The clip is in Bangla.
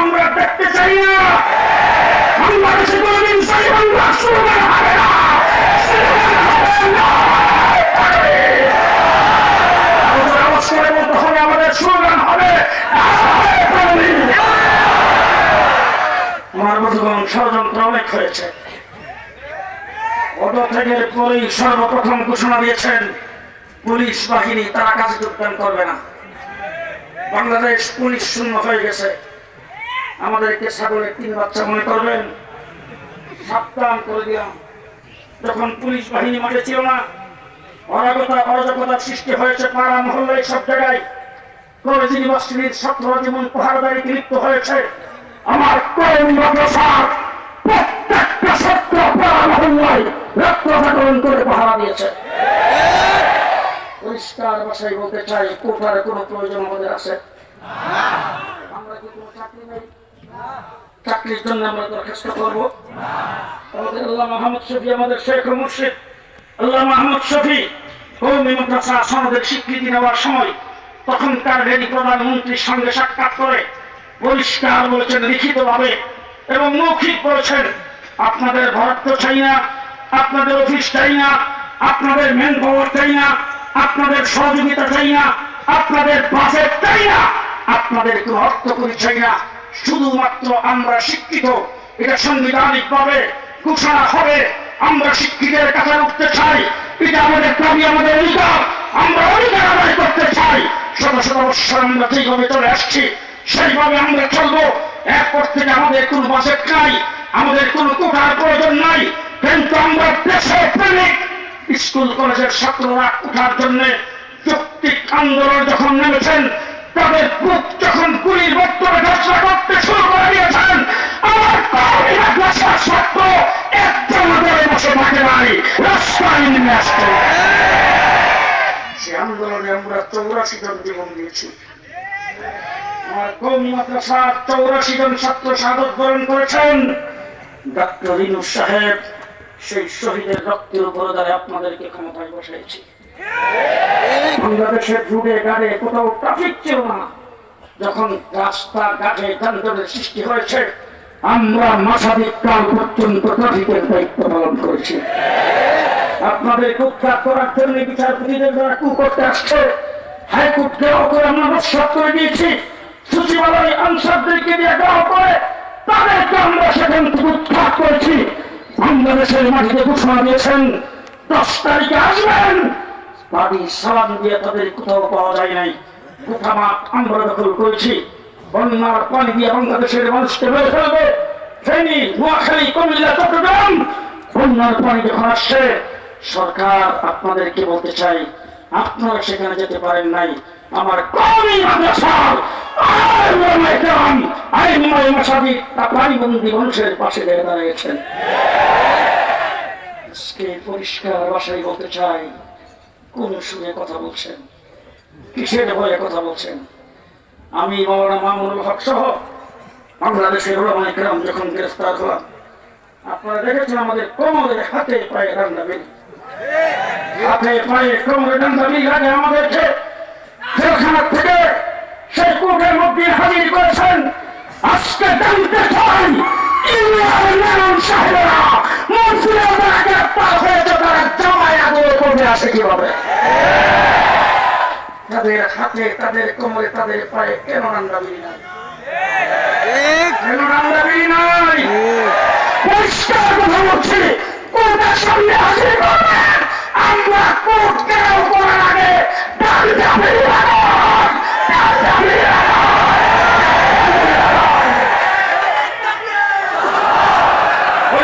আমরা দেখতে চাই না। বাংলাদেশে কোনদিন সেই বাংলা হবে না। ষড়যন্ত্র অনেক হয়েছে। পদত্যাগের পরেই সর্বপ্রথম ঘোষণা দিয়েছেন, পুলিশ বাহিনী, তারা কাজে যোগদান করবে না। বাংলাদেশ পুলিশ শূন্য হয়ে গেছে। আমাদেরকে ছাগলের তিন বাচ্চা মনে করবেন? সাবধান করে দিলাম। যখন পুলিশ বাহিনী মাঠে ছিল না অরাগতা অরাজকতার সৃষ্টি হয়েছে পাড়া মহল্লায় সব জায়গায়। লিপ্ত হয়েছে। আমার করে পরিষ্কার চাই কোনো প্রয়োজন আমরা কি কোনো চাকরি নেই? চাকরির জন্য আমরা দরখাস্ত করব। আমাদের আল্লাহ শফি, আমাদের শেখ মুর্শিদ। আল্লাহ শফি স্বীকৃতি নেওয়ার সময় প্রধানমন্ত্রীর সঙ্গে সাক্ষাৎ করে, পরিষ্কার বলেছেন এবং মৌখিক বলেছেন, আপনাদের বরাদ্দ চাই না, আপনাদের অফিস চাই না, আপনাদের মেন পাওয়ার চাই না, আপনাদের সহযোগিতা চাই না, আপনাদের বাজেট চাই না, আপনাদের কোনো অর্থ করি চাই না। শুধুমাত্র আমরা শিক্ষিত, এটা সাংবিধানিক ভাবে ঘোষণা হবে। আমরা শিক্ষিতের কাছে উঠতে চাই, এটা আমাদের দাবি, আমাদের অধিকার। আমরা অধিকার আদায় করতে চাই। শত শত বৎসর আমরা যেভাবে চলে আসছি, সেইভাবে আমরা চলবো। এরপর থেকে আমাদের কোনো বাজেট নাই, আমাদের কোনো কোঠার প্রয়োজন নাই। কিন্তু আমরা দেশে প্রেমিক। স্কুল, কলেজের ছাত্ররা উঠার জন্য যৌক্তিক আন্দোলন যখন নেমেছেন তাদের বুক যখন করতে শুরু করে দিয়েছেন, আমার একজন বসে থাকে নাই আন্দোলনে আমরা জীবন দিয়েছি। করেছেন। ডক্টর রিনু সাহেব, সেই শহীদের রক্তের উপর দ্বারা আপনাদেরকে ক্ষমতায় বসাইছি। বাংলাদেশের রুটে গাড়ে কোথাও ট্রাফিক ছিল না। যখন রাস্তা ঘাটে যানজটের সৃষ্টি হয়েছে, আমরা মাসাধিক কাল পর্যন্ত ট্রাফিকের দায়িত্ব পালন করেছি। আপনাদের কুখ্যাত করার জন্য বিচারপতিদের দ্বারা কু করতে আসছে হাইকোর্ট দেওয়া করে আমরা নস্বাত করে দিয়েছি। সচিবালয় আনসারদেরকে দিয়ে দেওয়া করে তাদেরকে আমরা সেখান থেকে উৎখাত করেছি। বাংলাদেশের মাটিতে ঘোষণা দিয়েছেন, দশ তারিখে আসবেন। বাড়ি সালাম দিয়ে তাদের কোথাও পাওয়া যায় নাই। কোথামাত আমরা দখল করেছি? বন্যার পানি দিয়ে বাংলাদেশের মানুষকে মেরে ফেলবে ফেনী, নোয়াখালী, কুমিল্লা, চট্টগ্রাম। বন্যার পানি যখন আসছে, সরকার আপনাদেরকে বলতে চাই, আপনারা সেখানে যেতে পারেন নাই। আমার কমি মাদ্রাসার মানুষের পাশে দাঁড়িয়েছেন। পরিষ্কার ভাষায় বলতে চাই কোন সুরে কথা বলছেন। কিসের ভয়ে কথা বলছেন। আমি মৌলানা মামুনুল হক সহ বাংলাদেশের ওলামাই গ্রাম যখন গ্রেফতার হলাম, আপনারা দেখেছেন আমাদের কোমরের হাতে পায়ে রান্না বেরি হাতে পায়ে কোমরে রান্না বেরি আগে আমাদেরকে জেলখানা থেকে সেই কোর্টের মধ্যে হাজির করেছেন, আজকে জানতে চাই ইন্ডিয়ার নারায়ণ সাহেবেরা তারা গ্রেপ্তার হয়েছে তারা জামায় কমে আসে কীভাবে? তাদের হাতে তাদের কোমরে তাদের পায়ে কেন রান্দাবি আমরা কোর্ট কেন করার আগে ডাল যাবে